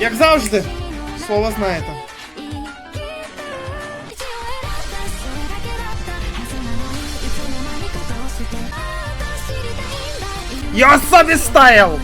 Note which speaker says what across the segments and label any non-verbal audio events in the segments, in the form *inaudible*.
Speaker 1: Як завжди, слово знаєте. Я собі стайл!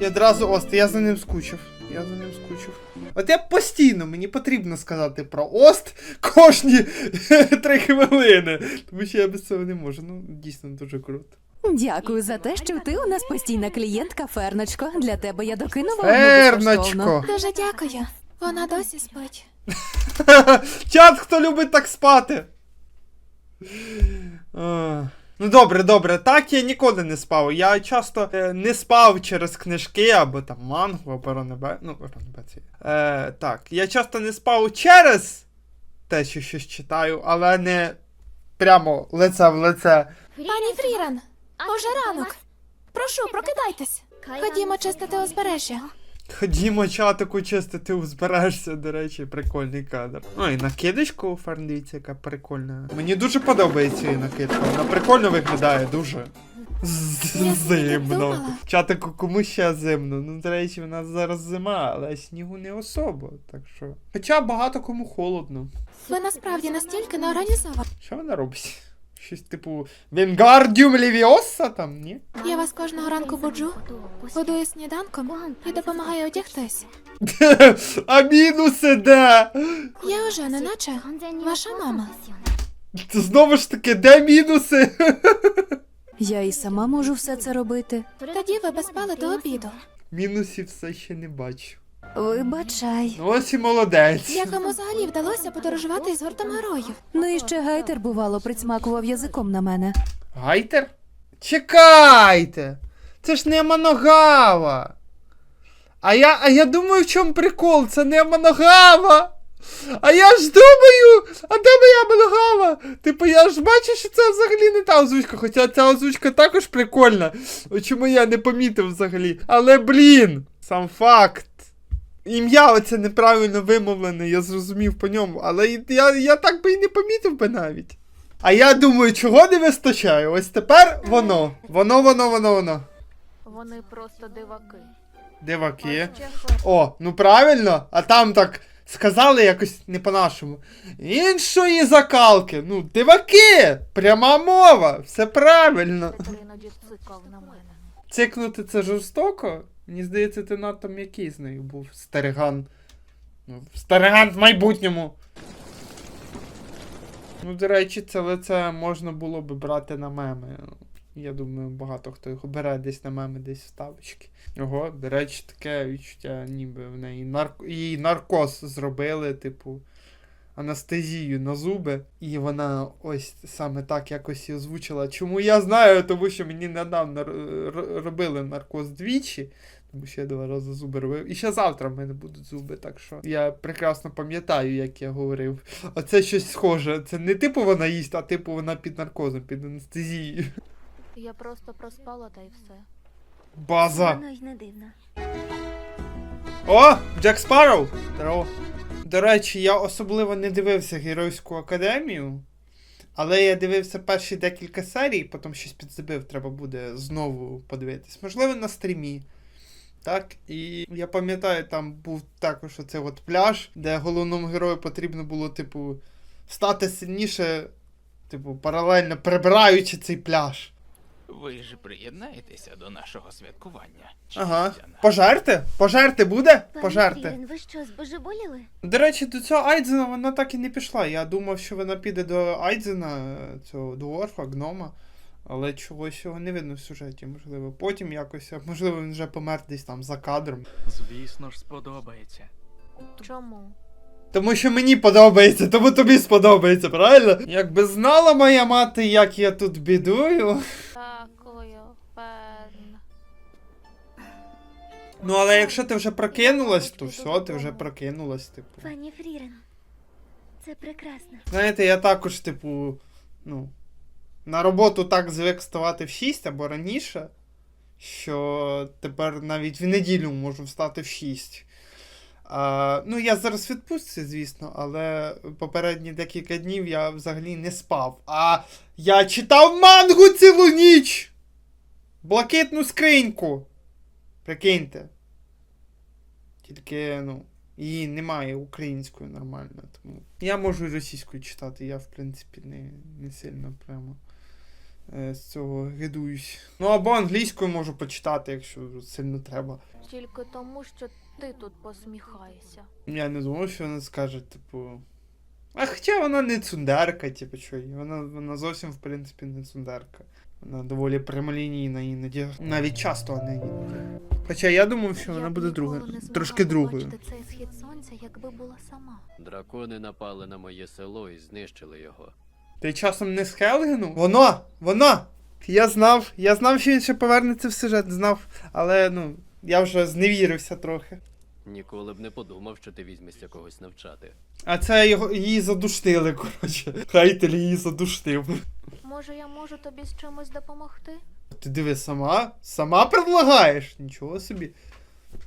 Speaker 1: І одразу Ост, я за ним скучив. Я за ним скучив. От я постійно мені потрібно сказати про Ост кожні *laughs* три хвилини. Тому що я без цього не можу. Ну, дійсно дуже круто.
Speaker 2: Дякую за те, що ти у нас постійна клієнтка, Ферночко. Для тебе я докинула одну безкоштовно.
Speaker 1: Ферночко!
Speaker 3: Дуже дякую. Вона досі спить. *laughs*
Speaker 1: Чат, хто любить так спати. А, Ну добре, добре, так я ніколи не спав. Я часто е, не спав через книжки або там мангу, або ронебе. Ну, ронебеці. Е, так, я часто не спав через те, що щось читаю, але не прямо лице в лице.
Speaker 3: Пані Фріран, уже ранок. Прошу, прокидайтесь. Ходімо чистити узбережжя.
Speaker 1: Ходімо чатику чистити узбережся, до речі, прикольний кадр. Ну і накидочка у Ферн, дивіться, яка прикольна. Мені дуже подобається її накидка. Вона прикольно виглядає, дуже. Зимно. Чатику кому ще зимно. Ну, до речі, в нас зараз зима, але снігу не особо, так що. Хоча багато кому холодно.
Speaker 3: Ви насправді настільки не організовані.
Speaker 1: Що вона робить? Щось типу Венгардіум Левіоса там, ні?
Speaker 3: Я вас кожного ранку буджу, годую сніданком і допомагаю одягтись. *laughs*
Speaker 1: а мінуси де?
Speaker 3: Я вже не наче ваша мама.
Speaker 1: Знову ж таки, де мінуси? *laughs*
Speaker 2: Я і сама можу все це робити.
Speaker 3: Тоді ви би спали до обіду.
Speaker 1: Мінусів все ще не бачу.
Speaker 2: Вибачай.
Speaker 1: Ось і молодець.
Speaker 3: Як вам взагалі вдалося подорожувати із гуртом героїв?
Speaker 2: Ну і ще гайтер, бувало, прицмакував язиком на мене.
Speaker 1: Гайтер? Чекайте! Це ж не Моногава. А я, а я думаю, в чому прикол? Це не Моногава. А я ж думаю, а де моя Моногава? Типу, я ж бачу, що це взагалі не та озвучка, хоча ця озвучка також прикольна. Чому я не помітив взагалі. Але блін, сам факт. Ім'я оце неправильно вимовлене, я зрозумів по ньому, але я, я так би і не помітив би навіть. А я думаю, чого не вистачає? Ось тепер воно. Воно, воно, воно, воно.
Speaker 4: Вони просто диваки.
Speaker 1: Диваки. О, ну правильно, а там так сказали якось не по-нашому. Іншої закалки. Ну, диваки! Пряма мова, все правильно. Цикнути це жорстоко? Мені здається, ти надто м'який з нею був. Стариган. Ну, стариган в майбутньому. Ну, до речі, це лице можна було би брати на меми. Я думаю, багато хто його бере десь на меми, десь вставочки. Ого, до речі, таке відчуття, ніби в неї нарко... їй наркоз зробили, типу, анестезію на зуби. І вона ось саме так якось і озвучила. Чому я знаю, тому що мені недавно робили наркоз двічі. Тому що я два рази зуби робив. І ще завтра в мене будуть зуби, так що я прекрасно пам'ятаю, як я говорив. Оце щось схоже. Це не типу вона їсть, а типу вона під наркозом, під анестезією.
Speaker 4: Я просто проспала та й все.
Speaker 1: База.
Speaker 5: Воно й не дивно.
Speaker 1: О, Джек Спарроу! Здорово. До речі, я особливо не дивився Геройську академію, але я дивився перші декілька серій, потім щось підзабив, треба буде знову подивитись. Можливо, на стрімі. Так, і я пам'ятаю, там був також оцей от пляж, де головному герою потрібно було, типу, стати сильніше, типу, паралельно прибираючи цей пляж.
Speaker 6: Ви ж приєднаєтеся до нашого святкування.
Speaker 1: Ага.
Speaker 6: Честь, Яна.
Speaker 1: Пожерти? Пожерти буде?
Speaker 5: Пане
Speaker 1: Пожерти.
Speaker 5: Ви що, збожеволіли?
Speaker 1: До речі, до цього Айдзена вона так і не пішла. Я думав, що вона піде до Айдзена, цього дворфа, гнома. Але чогось його не видно в сюжеті, можливо. Потім якось, можливо, він вже помер десь там за кадром.
Speaker 7: Звісно ж, сподобається.
Speaker 4: Чому?
Speaker 1: Тому що мені подобається, тому тобі сподобається, правильно? Якби знала моя мати, як я тут бідую.
Speaker 4: Дякую, Фен.
Speaker 1: Ну, але якщо ти вже прокинулась, то все, ти вже прокинулась, типу.
Speaker 5: Пані Фрірен, це прекрасно.
Speaker 1: Знаєте, я також, типу, ну, на роботу так звик вставати в 6 або раніше, що тепер навіть в неділю можу встати в 6. А, ну, я зараз відпустці, звісно, але попередні декілька днів я взагалі не спав. А я читав мангу цілу ніч! Блакитну скриньку. Прикиньте. Тільки, ну, її немає українською нормально. Тому я можу і російською читати, я, в принципі, не, не сильно прямо з цього гидуюсь. Ну або англійською можу почитати, якщо сильно треба.
Speaker 4: Тільки тому, що ти тут посміхаєшся.
Speaker 1: Я не думав, що вона скаже, типу. А хоча вона не цундерка, типу, що вона, вона зовсім, в принципі, не цундерка. Вона доволі прямолінійна іноді. Навіть часто вона іноді. Хоча я думав, що вона буде друга. Трошки другою.
Speaker 4: цей схід сонця, якби була сама.
Speaker 8: Дракони напали на моє село і знищили його.
Speaker 1: Ти часом не з Хелгену? Воно! Воно! Я знав, я знав, що він ще повернеться в сюжет, знав. Але ну, я вже зневірився трохи.
Speaker 8: Ніколи б не подумав, що ти візьмешся когось навчати.
Speaker 1: А це його її задушнили, коротше. Хайтель її задушнив.
Speaker 4: Може, я можу тобі з чимось допомогти?
Speaker 1: Ти диви сама? Сама предлагаєш? Нічого собі.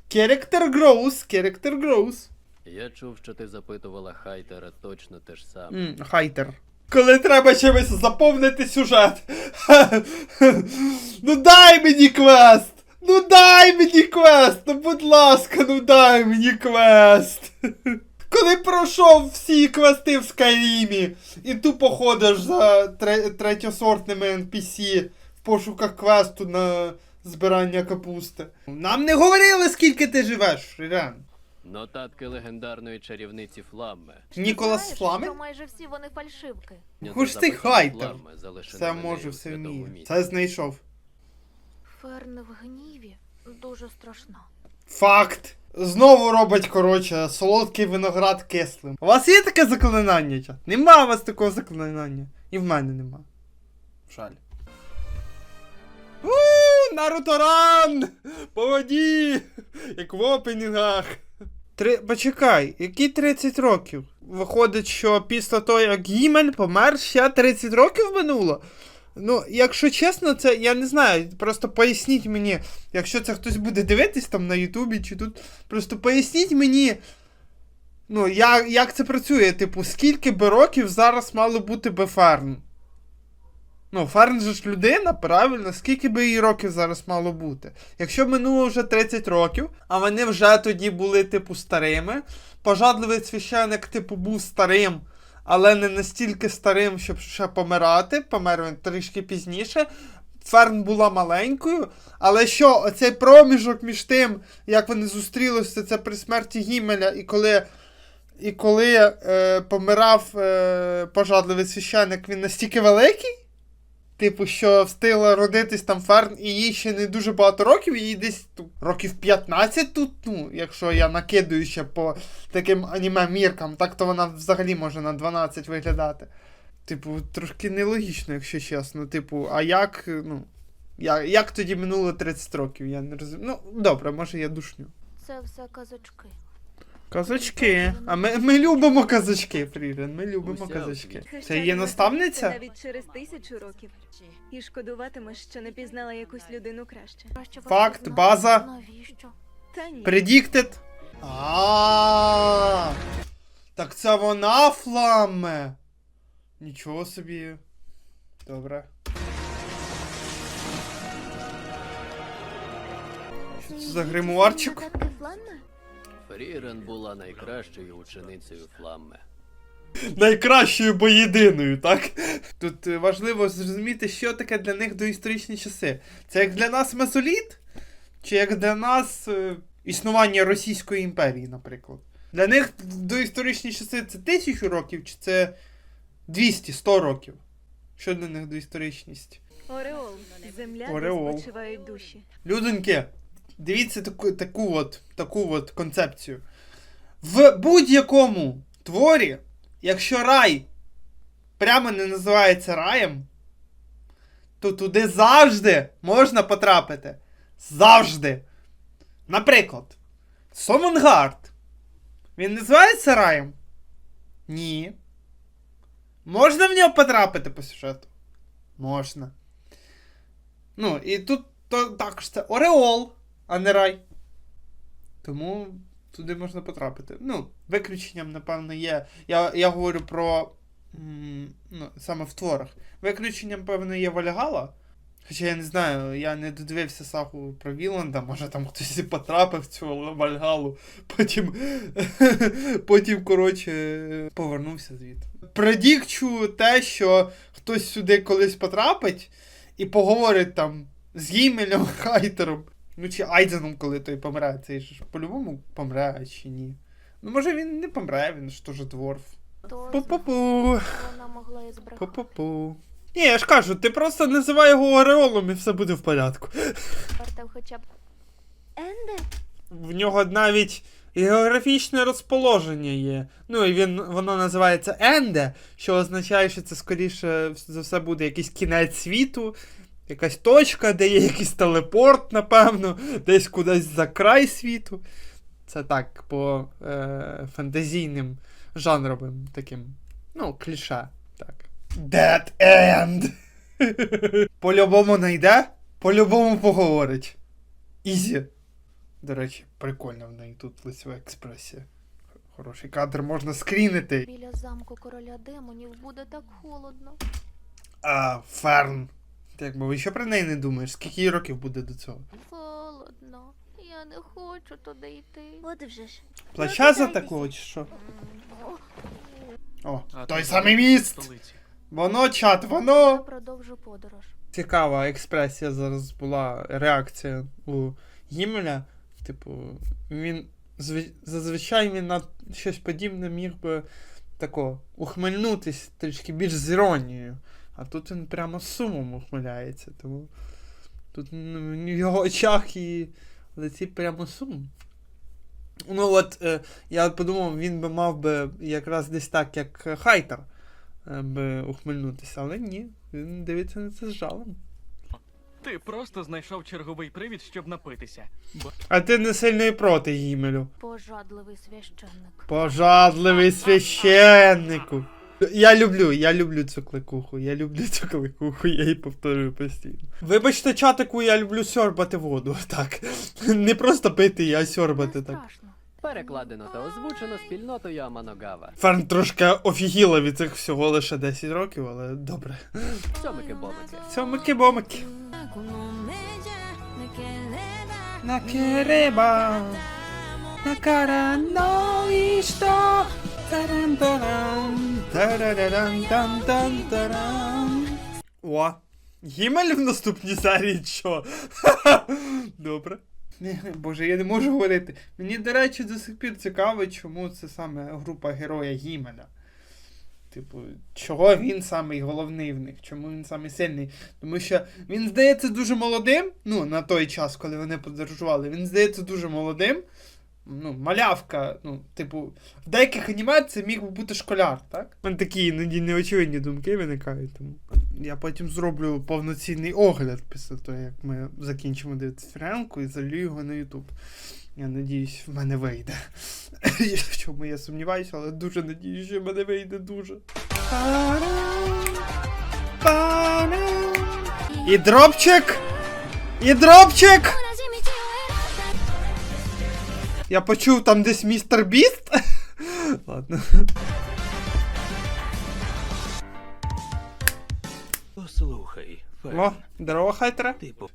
Speaker 1: Character grows, character grows.
Speaker 8: Я чув, що ти запитувала Хайтера точно те ж саме.
Speaker 1: М, хайтер. Коли треба чимось заповнити сюжет. *laughs* ну дай мені квест! Ну дай мені квест! Ну будь ласка, ну дай мені квест! *laughs* Коли пройшов всі квести в Скайрімі і тупо ходиш за тре- третьосортними NPC в пошуках квесту на збирання капусти. Нам не говорили, скільки ти живеш, Рірен.
Speaker 8: Нотатки легендарної чарівниці Фламме.
Speaker 1: Ніколас Фламен?
Speaker 4: що майже всі вони фальшивки.
Speaker 1: Хуй ти Хайтер.
Speaker 8: Фламме, на
Speaker 1: може, все вміє. Це знайшов.
Speaker 4: Ферн в гніві дуже страшна.
Speaker 1: Факт. Знову робить, коротше, солодкий виноград кислим. У вас є таке заклинання, чат? Нема у вас такого заклинання. І в мене нема. Жаль. Ууу, Наруторан! По воді! Як в опенінгах. Три... Почекай, які 30 років? Виходить, що після того, як Гімель помер, ще 30 років минуло. Ну, якщо чесно, це я не знаю. Просто поясніть мені, якщо це хтось буде дивитись там на Ютубі чи тут. Просто поясніть мені. Ну, як, як це працює? Типу, скільки би років зараз мало бути би Ферн? Ну, Ферн же ж людина, правильно? Скільки би їй років зараз мало бути? Якщо минуло вже 30 років, а вони вже тоді були, типу, старими, пожадливий священик, типу, був старим, але не настільки старим, щоб ще помирати. Помер він трішки пізніше. Ферн була маленькою, але що, оцей проміжок між тим, як вони зустрілися, це при смерті Гімеля, і коли, і коли е, помирав е, пожадливий священник, він настільки великий? Типу, що встигла родитись там Ферн, і їй ще не дуже багато років, їй десь ну, років 15 тут, ну, якщо я накидаю ще по таким аніме-міркам, так то вона взагалі може на 12 виглядати. Типу, трошки нелогічно, якщо чесно. Типу, а як, ну. Я, як тоді минуло 30 років? Я не розумію. Ну, добре, може я душню.
Speaker 4: Це все казочки.
Speaker 1: Казачки. А ми, ми любимо казачки, Фрірен, ми любимо
Speaker 8: Уся
Speaker 1: казачки. Це є наставниця?
Speaker 9: навіть через тисячу років. І шкодуватимеш, що не пізнала якусь людину краще.
Speaker 1: Факт, база.
Speaker 4: Навіщо?
Speaker 9: Та ні.
Speaker 1: А. Так це вона фламе. Нічого собі. Добре. Що це за гримуарчик?
Speaker 5: Нотатки
Speaker 8: Фрірен була найкращою ученицею Фламме.
Speaker 1: Найкращою бо єдиною, так? Тут е, важливо зрозуміти, що таке для них доісторичні часи. Це як для нас мезоліт? Чи як для нас е, існування Російської імперії, наприклад? Для них доісторичні часи це тисячу років, чи це 200-100 років? Що для них доісторичність?
Speaker 9: Ореол. Земля,
Speaker 1: Ореол.
Speaker 9: де спочивають душі.
Speaker 1: Людоньки, дивіться таку, таку, от, таку от концепцію. В будь-якому творі, якщо рай прямо не називається раєм, то туди завжди можна потрапити. Завжди. Наприклад, Сомонгард. Він називається раєм? Ні. Можна в нього потрапити по сюжету? Можна. Ну, і тут також це Ореол, а не рай. Тому туди можна потрапити. Ну, виключенням, напевно, є. Я, я говорю про. Ну, саме в творах. Виключенням, певно, є Вальгала. Хоча я не знаю, я не додивився сагу про Віланда, може там хтось і потрапив в цю Вальгалу, потім, *laughs* потім, коротше, повернувся звідти. Предікчу те, що хтось сюди колись потрапить і поговорить там з Гімелем, Хайтером, ну чи Айденом, коли той помре. Цей ж по-любому помре чи ні. Ну, може він не помре, він ж теж дворф. Пу-пу-пу.
Speaker 4: вона могла і збрехати.
Speaker 1: Пу-пу-пу. Ні, я ж кажу, ти просто називай його Ореолом і все буде в порядку.
Speaker 4: Вартав хоча б
Speaker 5: Енде,
Speaker 1: В нього навіть географічне розположення є. Ну і він, воно називається Енде, що означає, що це скоріше за все буде якийсь кінець світу, якась точка, де є якийсь телепорт, напевно, десь кудись за край світу. Це так, по е, фантазійним жанровим таким, ну, кліше. Так. Dead End! *laughs* По-любому найде, по-любому поговорить. Ізі. До речі, прикольно в неї тут лицева експресія. Хороший кадр можна скрінити.
Speaker 4: біля замку короля демонів буде так холодно.
Speaker 1: А, Ферн. Ти якби що про неї не думаєш? Скільки їй років буде до цього?
Speaker 4: Холодно. Я не хочу туди йти.
Speaker 5: от вже ж.
Speaker 1: Плача за такого чи що? О,
Speaker 7: А
Speaker 1: той
Speaker 7: ти
Speaker 1: самий
Speaker 7: в
Speaker 1: міст!
Speaker 7: столиці.
Speaker 1: Воно, чат,
Speaker 4: Я
Speaker 1: воно!
Speaker 4: продовжу подорож.
Speaker 1: Цікава експресія зараз була реакція у Гімеля. Типу, він зви- зазвичай він на щось подібне міг би тако ухмильнутись трішки більш з іронією. А тут він прямо сумом ухмиляється. Тому тут в його очах і летить прямо сум. Ну от е, я подумав, він би мав би якраз десь так, як Хайтер е, би ухмильнутися, але ні, він дивиться на це з жалем.
Speaker 7: Ти просто знайшов черговий привід, щоб напитися. Бо
Speaker 1: А ти не сильно і проти Гімелю.
Speaker 4: Пожадливий священник.
Speaker 1: Пожадливий священнику. Я люблю, я люблю цю кликуху, я люблю цю кликуху, я її повторюю постійно. Вибачте, чатику, я люблю сьорбати воду. *laughs* Так. Не просто пити, а сьорбати так.
Speaker 8: Перекладено та озвучено спільнотою Аманогава.
Speaker 1: Ферн трошки офігіла від цих всього лише 10 років, але добре.
Speaker 8: Сьомики бомики.
Speaker 1: Сьомики бомики. Но ішто. Таран-таран. О, Гімель в наступній серії що? *laughs* Добре. Боже, я не можу говорити. Мені, до речі, до сих пір цікаво, чому це саме група героя Гімеля. Типу, чого він самий головний в них, чому він самий сильний? Тому що він здається дуже молодим, ну, на той час, коли вони подорожували, він здається дуже молодим. Ну, малявка, ну, типу, в деяких аніме це міг би бути школяр, так? У мене такі іноді неочевидні думки виникають, тому я потім зроблю повноцінний огляд після того, як ми закінчимо дивитися френку і залью його на Ютуб. Я надіюсь, в мене вийде. *laughs* В чому я сумніваюся, але дуже надіюсь, що в мене вийде дуже. І дропчик! І дропчик! Я почув там десь містер Біст. *laughs* Ладно.
Speaker 6: Послухай,
Speaker 1: О, здорово, хайтера.
Speaker 6: ти по-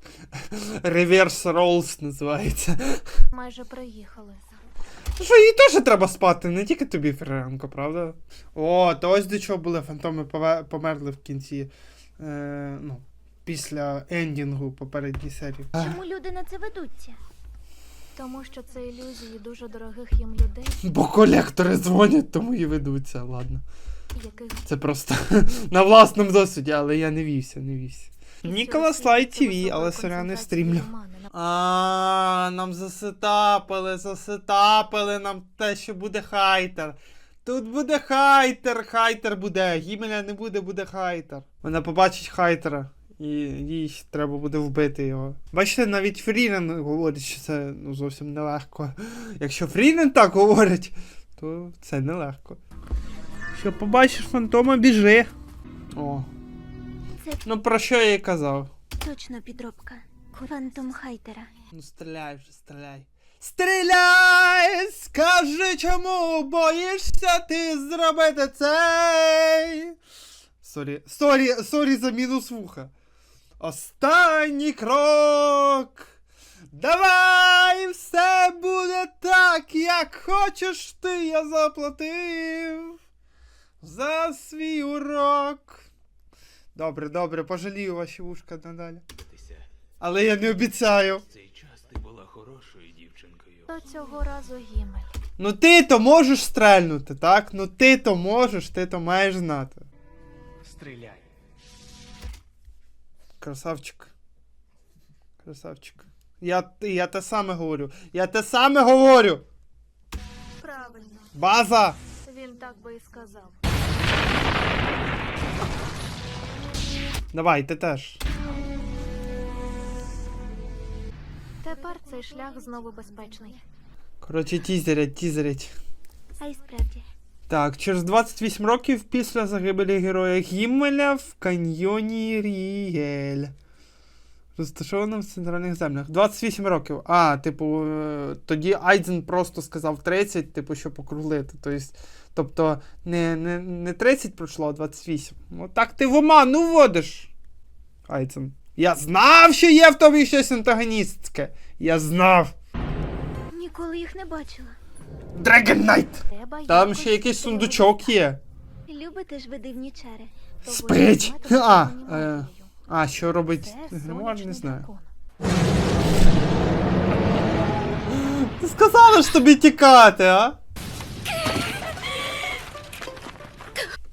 Speaker 1: Реверс ролс називається.
Speaker 4: Майже приїхали.
Speaker 1: Що їй теж треба спати, не тільки тобі, Ференко, правда? О, то ось до чого були фантоми померли в кінці. Е, ну, після ендінгу попередній серії.
Speaker 5: Чому люди на це ведуться?
Speaker 4: Тому що це ілюзії дуже дорогих їм людей,
Speaker 1: Бо колектори дзвонять, тому і ведуться. Ладно.
Speaker 4: яких
Speaker 1: Це просто *laughs* на власному досвіді, але я не вівся, не вівся. Ніколас Лайт ТВ, але сорян не стрімлю. А, нам засетапили, засетапили нам те, що буде хайтер. Тут буде хайтер, хайтер буде. Гімеля не буде, буде хайтер. Вона побачить хайтера. І їй треба буде вбити його. Бачите, навіть Фрірен говорить, що це ну, зовсім нелегко. Якщо Фрірен так говорить, то це нелегко. Що побачиш фантома, біжи. О.
Speaker 5: Це
Speaker 1: Ну про що я і казав?
Speaker 5: точно підробка. Фантом Хайтера.
Speaker 1: Ну стріляй вже, стріляй. Стріляй! Скажи, чому боїшся ти зробити цей. Сорі, сорі, сорі за мінус вуха. Останній крок. Давай, все буде так, як хочеш ти, я заплатив за свій урок. Добре, добре, пожалію ваші вушка надалі. Але я не обіцяю.
Speaker 6: Цей час ти була хорошою дівчинкою.
Speaker 4: То цього разу гімель.
Speaker 1: Ну ти то можеш стрельнути, так? Ну ти то можеш, ти то маєш знати.
Speaker 7: Стріляй.
Speaker 1: Красавчик. Красавчик. Я, я те саме говорю. Я те саме говорю.
Speaker 4: Правильно.
Speaker 1: База!
Speaker 4: Він так би і сказав.
Speaker 1: Давай, ти теж.
Speaker 4: Тепер цей шлях знову безпечний.
Speaker 1: Коротше, тізерять, тізерять.
Speaker 5: А й справді.
Speaker 1: Так, через 28 років після загибелі героя Гіммеля в каньйоні Рієль. Розташовано в центральних землях. 28 років. А, типу, е, тоді Айдзен просто сказав 30, типу, щоб округлити. Тобто, тобто не, не, не 30 пройшло, а 28. Ну так ти в оману вводиш. Айдзен. Я знав, що є в тобі щось антагоністське. Я знав.
Speaker 5: Ніколи їх не бачила.
Speaker 1: Dragon Knight!
Speaker 4: Треба
Speaker 1: Там
Speaker 4: якось
Speaker 1: ще якийсь сундучок є.
Speaker 5: Любите ж ви дивні чари.
Speaker 4: То ви
Speaker 1: Спить! А, е. А, що робить
Speaker 4: Це
Speaker 1: гримуар, не
Speaker 4: сонячний
Speaker 1: знаю.
Speaker 4: дракон.
Speaker 1: Ти сказала ж тобі тікати, а?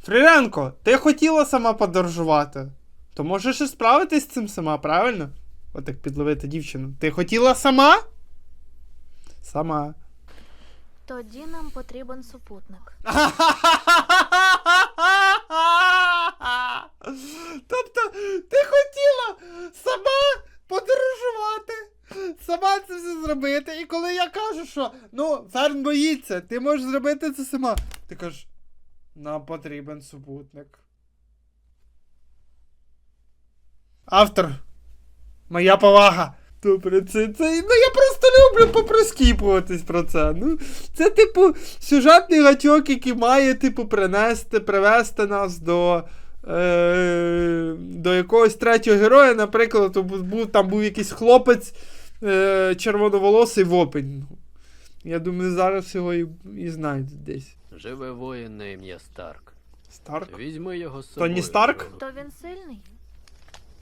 Speaker 1: Фріренко, ти хотіла сама подорожувати. То можеш і справитись з цим сама, правильно? Отак підловити дівчину. Ти хотіла сама? Сама.
Speaker 4: Тоді нам потрібен супутник. *laughs*
Speaker 1: Тобто, ти хотіла сама подорожувати, сама це все зробити. І коли я кажу, що ну, Ферн боїться, ти можеш зробити це сама. Ти кажеш, нам потрібен супутник. Автор. Моя повага. Добре, це, це. Ну я просто люблю попроскіпуватись про це. Ну, це, типу, сюжетний гачок, який має, типу, принести, привести нас до. Е, до якогось третього героя, наприклад, був, там був якийсь хлопець е, червоноволосий в опенінгу. Я думаю, зараз його і, і знайдуть десь.
Speaker 8: Живе воїн на ім'я Старк.
Speaker 1: Старк?
Speaker 8: Візьми його з собою.
Speaker 1: Тоні Старк?
Speaker 4: То він сильний?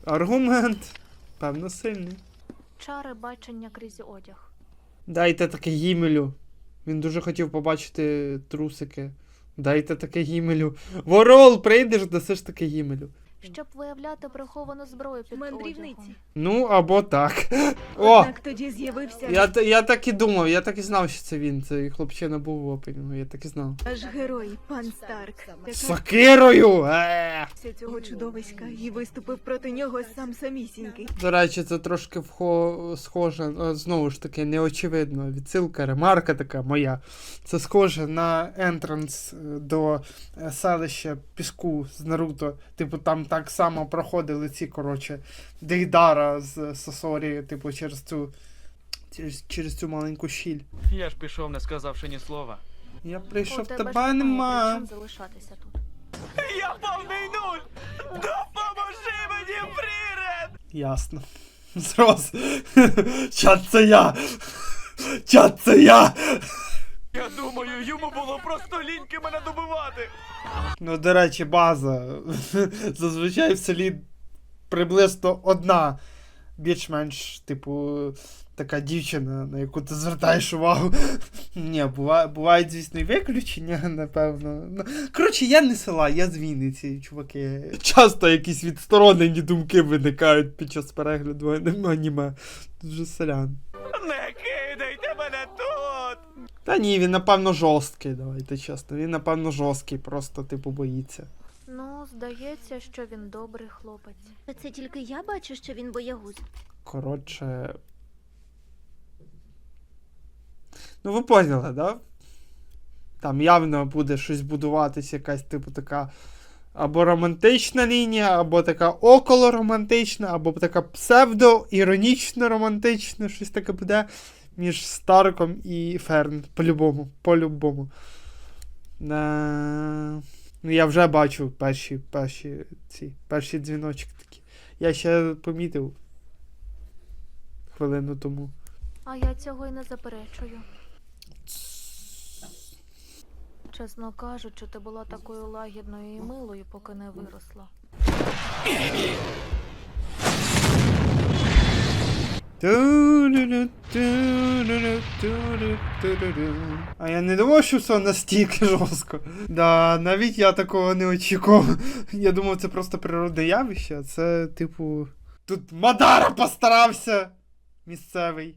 Speaker 1: Аргумент. Певно, сильний.
Speaker 4: Чари бачення крізь одяг.
Speaker 1: Дайте таке гімелю. Він дуже хотів побачити трусики. Дайте таке гімелю. Ворол, прийдеш, дасиш таке гімелю.
Speaker 4: Щоб виявляти приховану зброю під
Speaker 9: Мандрівниці.
Speaker 4: одягом.
Speaker 1: Ну, або так. О!
Speaker 9: Однак тоді з'явився
Speaker 1: Я, т- я так і думав, я так і знав, що це він. Цей хлопчина був в опенінгу, я так і знав.
Speaker 9: наш герой, пан Старк.
Speaker 1: З Сокирою! Е!
Speaker 9: Цього чудовиська і виступив проти нього сам самісінький.
Speaker 1: До речі, це трошки вхо... схоже, е, знову ж таки, неочевидно. Відсилка, ремарка така моя. Це схоже наентранс е, до е, селища Піску з Наруто. Типу, там так само проходили ці, коротше, Дейдара з Сосорі, типу, через цю. Через, через цю маленьку щіль.
Speaker 7: Я ж пішов, не сказавши ні слова.
Speaker 1: Я
Speaker 4: У
Speaker 1: прийшов,
Speaker 4: тебе
Speaker 1: тебе нема.
Speaker 4: залишатися тут.
Speaker 7: Я повний нуль! Допоможи мені, Фрірен!
Speaker 1: Ясно. *laughs* Зрос. Чат це я. Чат це я.
Speaker 7: Я думаю, йому було просто ліньки мене добивати.
Speaker 1: Ну, до речі, база. *laughs* Зазвичай в селі приблизно одна більш-менш, типу, така дівчина, на яку ти звертаєш увагу. *laughs* Ні, буває, бувають, звісно, і виключення, *laughs* напевно. Ну, коротше, я не села, я з Вінниці, чуваки. Часто якісь відсторонені думки виникають під час перегляду аніме. Дуже селян.
Speaker 7: Не кидайте мене тут!
Speaker 1: Та ні, він, напевно, жорсткий, давайте чесно. Він, напевно, жорсткий, просто, типу, боїться.
Speaker 4: Ну, здається, що він добрий хлопець.
Speaker 5: Та Це тільки я бачу, що він боягуз.
Speaker 1: Коротше. Ну, ви поняли, да? Там явно буде щось будуватись, якась, типу, така або романтична лінія, або така околоромантична, або така псевдо-іронічно романтична, щось таке буде між Старком і Ферн. По-любому. По-любому. Да. Ну я вже бачу перші, перші, ці, перші дзвіночки такі. Я ще помітив хвилину тому.
Speaker 4: А я цього й не заперечую. Чесно кажучи, ти була такою лагідною і милою, поки не виросла.
Speaker 1: А я не думав, що все настільки жорстко. Да, навіть я такого не очікував. Я думав, це просто природне явище, це, типу. Тут Мадара постарався! Місцевий.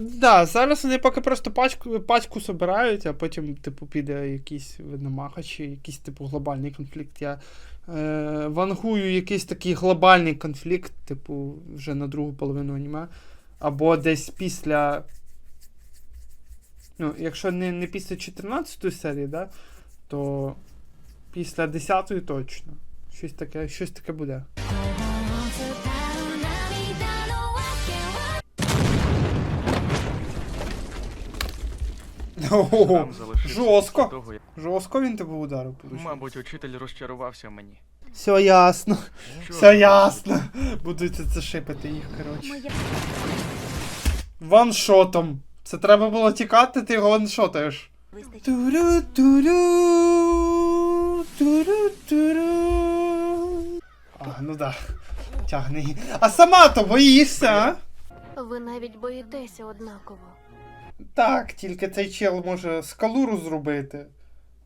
Speaker 1: Да, зараз вони поки просто пачку, пачку собирають, а потім, типу, піде якийсь видномаха якийсь, типу, глобальний конфлікт. Я е, вангую якийсь такий глобальний конфлікт, типу, вже на другу половину аніме. Або десь після. Ну, якщо не, не після 14 серії, да, то після 10 точно. Щось таке, щось таке буде. Ого, жорстко. жорстко він тебе ударив.
Speaker 7: Мабуть, учитель розчарувався в мені.
Speaker 1: Все ясно, все ясно. Будуть це шипати їх, коротше. Ваншотом. Це треба було тікати, ти його ваншотаєш. Туру, туру, туру, туру. А, ну да. Тягни. А сама то боїшся, а?
Speaker 4: Ви навіть боїтеся однаково.
Speaker 1: Так, тільки цей чел може скалу розробити.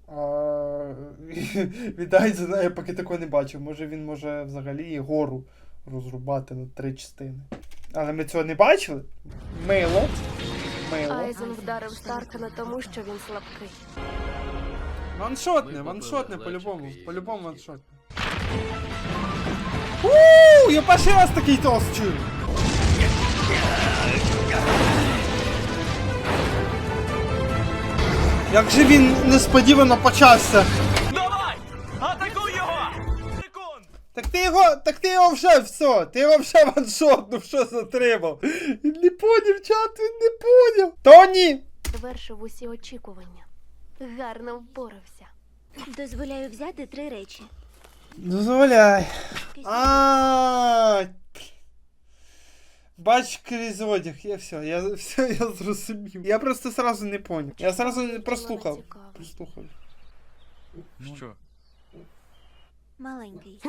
Speaker 1: А... *laughs* Віддай за поки такого не бачив. Може він може взагалі і гору розрубати на три частини. Але ми цього не бачили. Мило. Мило.
Speaker 4: Айзен вдарив Старка тому, що він слабкий.
Speaker 1: Ваншотне, ваншотне по-любому. По-любому ваншотне. Ууу, я перший раз такий тост чую. Як же він несподівано почався.
Speaker 7: Давай! Атакуй його! Секунд!
Speaker 1: Так ти його, так ти його вже все, ти його вже ваншотнув, що затримав. Він не поняв, чат, він не поняв. Тоні!
Speaker 4: Завершив усі очікування. Гарно впорався.
Speaker 5: Дозволяю взяти три речі.
Speaker 1: Дозволяй. А. Бач крізь одяг, я все, я *laughs* все, я зрозумів. Я просто сразу не поняв. Я сразу не прослухав. Прослухав.
Speaker 7: Що?
Speaker 5: Маленький.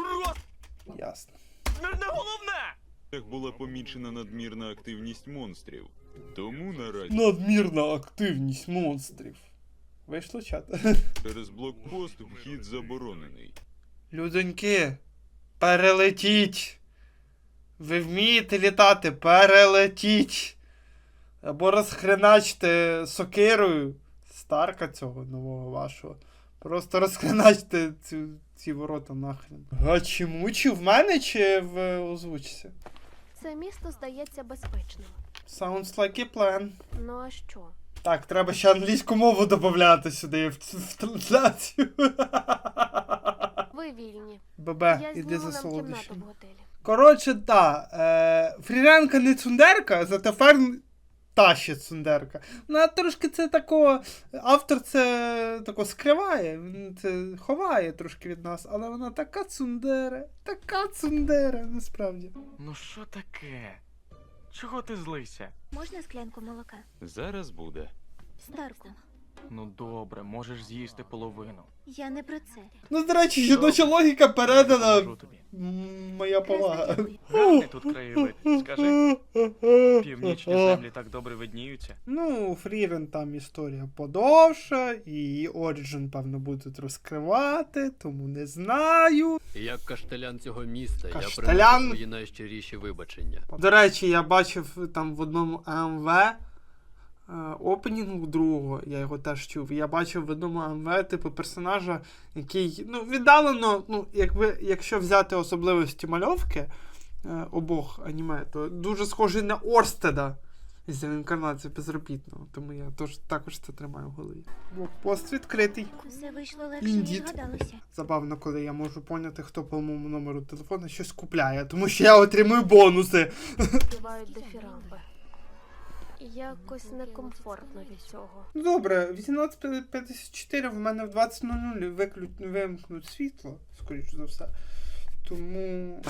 Speaker 1: Ясно.
Speaker 7: Не, не головне!
Speaker 10: Так була помічена надмірна активність монстрів. Тому наразі
Speaker 1: Надмірна активність монстрів. Вийшло чат. *laughs*
Speaker 10: через блокпост вхід заборонений.
Speaker 1: Людоньки, перелетіть. Ви вмієте літати, перелетіть. Або розхреначте сокирою старка цього нового вашого. Просто розхреначте цю, ці ворота нахрен. Гачимучі в мене чи в озвучці?
Speaker 4: Це місто здається безпечним.
Speaker 1: Sounds like a plan.
Speaker 4: Ну а що?
Speaker 1: Так, треба ще англійську мову додати сюди в, в трансляцію.
Speaker 4: Ви вільні.
Speaker 1: Бебе, іди за
Speaker 4: нам кімнату в готелі.
Speaker 1: Коротше, так. Е, фріренка не цундерка, зате ферн та ще цундерка. Ну, а трошки це тако. Автор це тако скриває, він це ховає трошки від нас, але вона така цундера, така цундера, насправді.
Speaker 7: Ну що таке? Чого ти злися?
Speaker 5: Можна склянку молока?
Speaker 10: Зараз буде.
Speaker 5: Старку.
Speaker 7: Ну добре, можеш з'їсти половину.
Speaker 5: Я не про це.
Speaker 1: Ну, до речі, жіноча логіка передана.
Speaker 7: Допоможу тобі.
Speaker 1: М, Моя повага.
Speaker 7: Гарний тут краєвид. Скажи, північні *laughs* землі так добре видніються.
Speaker 1: Ну, Фрірен там історія подовша, і її Оріджин, певно, будуть розкривати, тому не знаю.
Speaker 8: Як каштелян цього міста, я
Speaker 1: Каштелян?
Speaker 8: приношу свої найщиріші вибачення.
Speaker 1: До речі, я бачив там в одному АМВ опенінгу другого, я його теж чув. Я бачив в одному АМВ, типу, персонажа, який, ну, віддалено, ну, якби, якщо взяти особливості мальовки е, обох аніме, то дуже схожий на Орстеда з реінкарнації безробітного. Тому я тож, також це тримаю в голові. Блокпост відкритий.
Speaker 5: Все вийшло легше, ніж гадалося.
Speaker 1: Забавно, коли я можу поняти, хто по моєму номеру телефона щось купляє, тому що я отримую бонуси.
Speaker 4: Співають дифірамби якось некомфортно від цього.
Speaker 1: Ну, добре, 18.54 в мене в 20.00 виклю... вимкнуть світло, скоріше за все. Тому.